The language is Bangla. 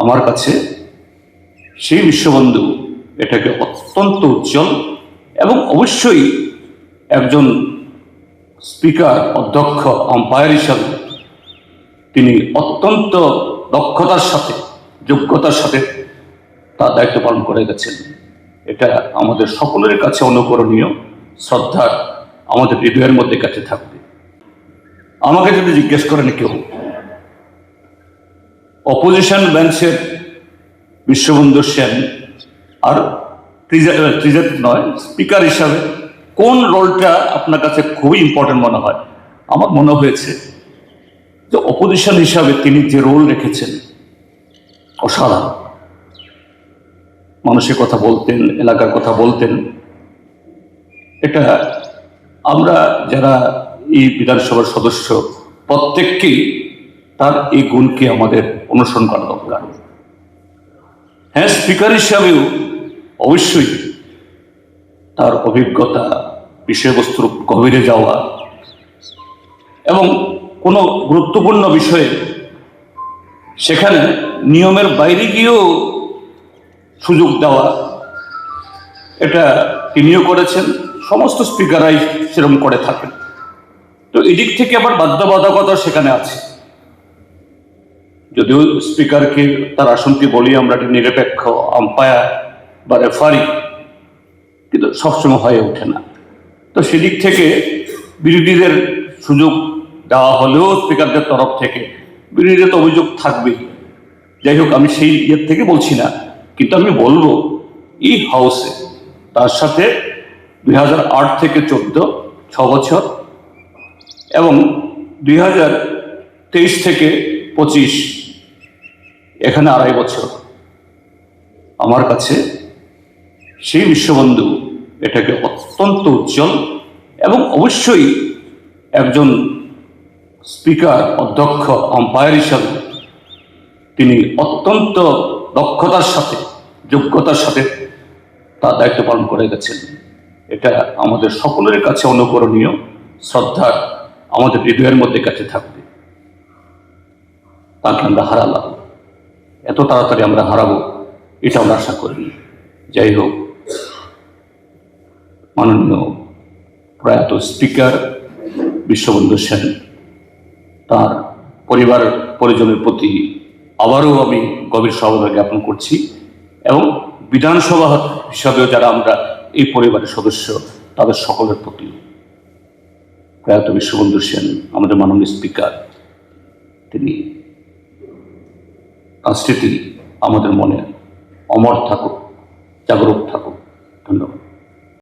আমার কাছে সেই বিশ্ববন্ধু এটাকে অত্যন্ত উজ্জ্বল এবং অবশ্যই একজন স্পিকার, অধ্যক্ষ, আম্পায়ার হিসাবে তিনি অত্যন্ত দক্ষতার সাথে, যোগ্যতার সাথে তার দায়িত্ব পালন করে গেছেন। এটা আমাদের সকলের কাছে অনুকরণীয়। শ্রদ্ধার আমাদের হৃদয়ের মধ্যে কাছে থাকবে। আমাকে যদি জিজ্ঞেস করেন কেউ অপোজিশন বেঞ্চের বিশ্ববন্ধু সেন আর নয়, স্পিকার হিসাবে কোন রোলটা আপনার কাছে খুবই ইম্পর্টেন্ট মনে হয়? আমার মনে হয়েছে যে অপোজিশন হিসাবে তিনি যে রোল রেখেছেন, অসাধারণ। মানুষের কথা বলতেন, এলাকার কথা বলতেন। এটা আমরা যারা এই বিধানসভার সদস্য, প্রত্যেককেই তার এই গুণকে আমাদের অনুসরণ করা দরকার। হ্যাঁ স্পিকার হিসাবেও অবশ্যই তার অভিজ্ঞতা বিষয়বস্তুর গভীরে যাওয়া এবং কোনো গুরুত্বপূর্ণ বিষয়ে সেখানে নিয়মের বাইরে গিয়েও সুযোগ দেওয়া, এটা তিনিও করেছেন, সমস্ত স্পিকারাই সেরকম করে থাকেন। তো এদিক থেকে আবার বাধ্যবাধকতা সেখানে আছে। যদিও স্পিকারকে তার আসনটি বলি আমরা একটি নিরপেক্ষ আম্পায়ার বা রেফারি কিন্তু সবসময় হয়ে ওঠে না। তো সেদিক থেকে বিরোধীদের সুযোগ দেওয়া হলেও স্পিকারদের তরফ থেকে বিরোধীদের তো অভিযোগ থাকবেই। যাই হোক, আমি সেই ইয়ের থেকে বলছি না, কিন্তু আমি বলব, এই হাউসে তার সাথে দুই থেকে চোদ্দ, ছ বছর এবং দুই হাজার তেইশ থেকে পঁচিশ এখানে আড়াই বছর। আমার কাছে সেই বিশ্ববন্ধু এটাকে অত্যন্ত উজ্জ্বল এবং অবশ্যই একজন স্পিকার, অধ্যক্ষ, আম্পায়ার হিসাবে তিনি অত্যন্ত দক্ষতার সাথে, যোগ্যতার সাথে তার দায়িত্ব পালন করে গেছেন। এটা আমাদের সকলের কাছে অনুকরণীয়, শ্রদ্ধার, আমাদের হৃদয়ের মধ্যে কাছে থাকবে। তাকে আমরা হারালাম। এত তাড়াতাড়ি আমরা হারাবো, এটা আমরা আশা করিনি। যাই হোক, মাননীয় প্রয়াত স্পিকার বিশ্ববন্ধু সেন, তার পরিবার পরিজনের প্রতি আবারও আমি গভীর সহযোগিতা জ্ঞাপন করছি এবং বিধানসভা হিসাবেও যারা আমরা এই পরিবারের সদস্য, তাদের সকলের প্রতি প্রয়াত বিশ্ববন্ধু সেন, আমাদের মাননীয় স্পিকার, তিনি স্মৃতি আমাদের মনে অমর থাকুক জাগরুক থাকুক। ধন্যবাদ।